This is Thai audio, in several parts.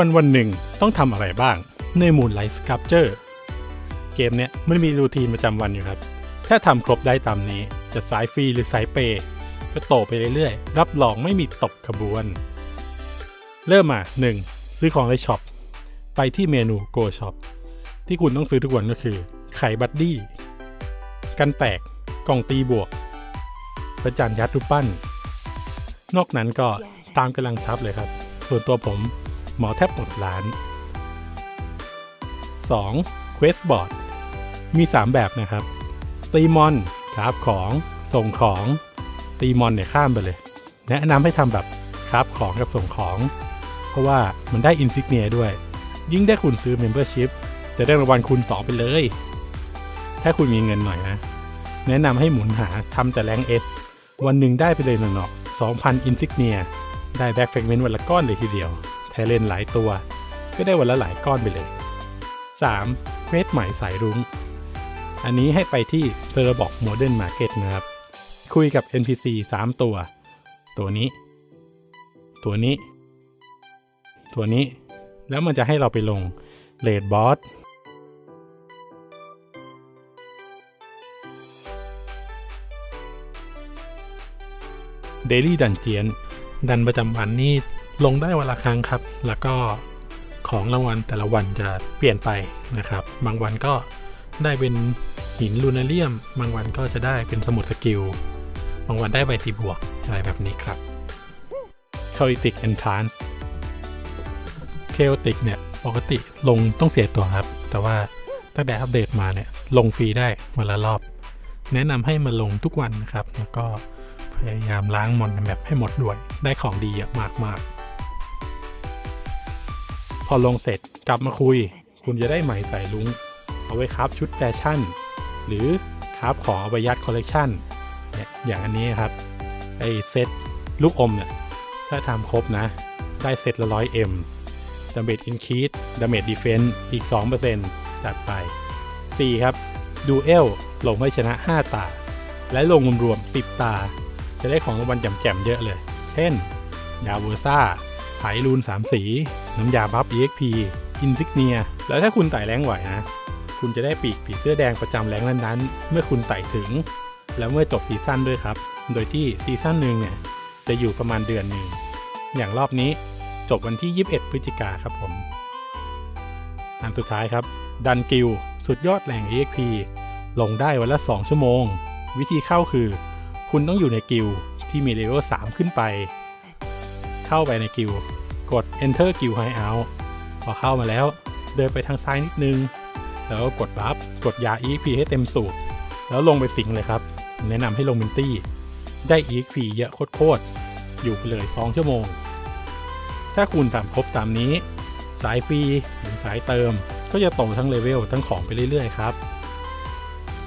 วันวันหนึ่งต้องทำอะไรบ้างใน Moonlight Sculpture เกมเนี้ยมันมีรูทีนประจำวันอยู่ครับ ถ้าทำครบได้ตามนี้จะสายฟรีหรือสายเปย์ก็โตไปเรื่อยๆ รับรองไม่มีตกขบวน เริ่มมา 1. ซื้อของในช็อป ไปที่เมนู Go Shop ที่คุณต้องซื้อทุกวันก็คือ ไข่บัดดี้ กันแตก กล่องตีบวก ประจันยัดรูปปั้น นอกนั้นก็ตามกำลังทรัพย์เลยครับ ส่วนตัวผม หมอแทบหมดร้าน 2. Quest Board มี 3 แบบนะครับ ตีมอนคราฟของ ส่งของ ตีมอนเนี่ยข้ามไปเลย แนะนำให้ทำแบบคราฟของกับส่งของ เพราะว่ามันได้อินซิกเนียด้วย ยิ่งได้คุณซื้อ Membership จะได้รางวัลคูณ2ไปเลย ถ้าคุณมีเงินหน่อยนะ แนะนำให้หมุนหาทำแต่แรงเอสวันหนึ่งได้ไปเลยหนอๆ2,000อินซิกเนียได้แบ็กแฟกเมนต์วันละก้อนเลยทีเดียว แทเลนหลายตัว ก็ได้วันละหลายก้อนไปเลย 3. เควสใหม่สายรุง้ง อันนี้ให้ไปที่เซอร์บอกโมเดิร์นมาร์เก็ตนะครับ คุยกับ NPC 3 ตัว ตัวนี้ ตัวนี้ ตัวนี้ แล้วมันจะให้เราไปลงเลดบอสเดลี่ดันเจียน ดันประจำวันนี่ ลงได้วันละครั้งครับ แล้วก็ของรางวัลแต่ละวันจะเปลี่ยนไปนะครับ บางวันก็ได้เป็นหินลูนาเรียม บางวันก็จะได้เป็นสมุดสกิล บางวันได้ใบตีบวกอะไรแบบนี้ครับ c h a o t i c Entrance c h a o t i c เนี่ยปกติลงต้องเสียตัวครับ แต่ว่าตั้งแต่อัปเดตมาเนี่ยลงฟรีได้วันละรอบ แนะนำให้มาลงทุกวันนะครับ แล้วก็พยายามล้างมอนแมปให้หมดด้วย ได้ของดีเยอะมากๆ พอลงเสร็จกลับมาคุย คุณจะได้ไหมใส่ลุง เอาไว้ครับชุดแฟชั่น หรือครับของอาไปยัดคอลเลกชันเนี่ยอย่างอันนี้ครับ ไอเซตลูกอมเนี่ยถ้าทำครบนะ ได้เซตละร้อยเอ็มดาเมจอินคีดดาเมจดีเฟนต์อีก 2%จัดไป 4 ครับดูเอลลงให้ชนะ 5 ตา และลงรวมๆ10 ตา จะได้ของรางวัลแจ่มๆเยอะเลย เช่น ยาเวอร์ซ่าไผ่รูน 3 สี น้ำยาบัฟ EXP อินซิกเนียแล้วถ้าคุณไต่แรงไหวนะ คุณจะได้ปีกผีเสื้อแดงประจำแรงนั้นๆ เมื่อคุณไต่ถึง แล้วเมื่อจบซีซั่นด้วยครับ โดยที่ซีซั่นหนึ่งเนี่ยจะอยู่ประมาณเดือนหนึ่ง อย่างรอบนี้จบวันที่ 21 พฤศจิกาครับผม อันสุดท้ายครับ ดันกิลสุดยอดแหล่ง EXP ลงได้วันละ 2 ชั่วโมง วิธีเข้าคือ คุณต้องอยู่ในกิลที่มีเลเวล3ขึ้นไป เข้าไปในกิล กด Enter กิล Hideout พอเข้ามาแล้ว เดินไปทางซ้ายนิดนึง แล้วก็กดบัฟกดยา EXP ให้เต็มสูตรแล้วลงไปสิงเลยครับ แนะนำให้ลงเป็นตี้ ได้ EXP เยอะโคตรๆอยู่ไปเลย 2 ชั่วโมง ถ้าคุณทำครบตามนี้ สายฟรีหรือสายเติม ก็จะโตทั้งเลเวลทั้งของไปเรื่อยๆครับ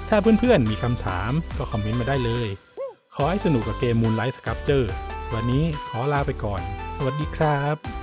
ถ้าเพื่อนๆมีคำถามก็คอมเมนต์มาได้เลย ขอให้สนุกกับเกม Moonlight Sculpture วันนี้ขอลาไปก่อน วัสดีครับ